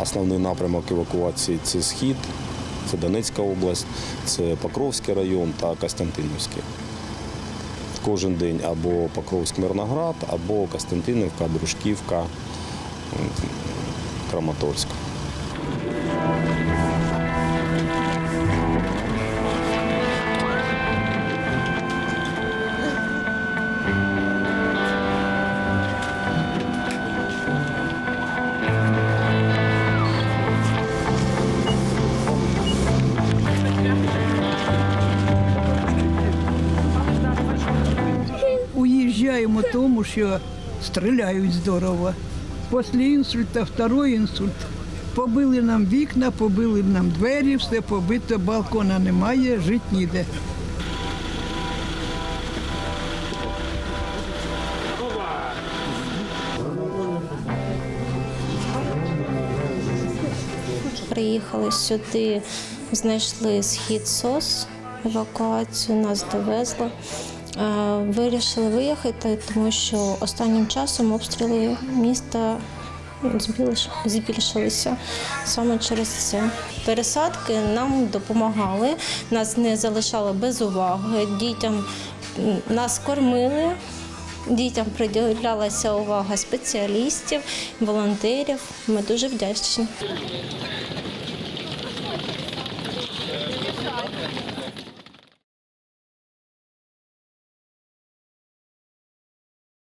Основний напрямок евакуації це схід, це Донецька область, це Покровський район та Костянтинівський. Кожен день або Покровськ Мирноград, або Костянтинівка, Дружківка, Краматорськ. Уїжджаємо тому, що стріляють здорово. Після інсульта, второй інсульт. Побили нам вікна, побили нам двері, все побито, балкона немає, жити ніде. Приїхали сюди, знайшли схід СОС, евакуацію, нас довезли. Е, Вирішили виїхати, тому що останнім часом обстріли міста збільшилися саме через це. Пересадки нам допомагали, нас не залишали без уваги. Дітям нас кормили. Дітям приділялася увага спеціалістів, волонтерів. Ми дуже вдячні.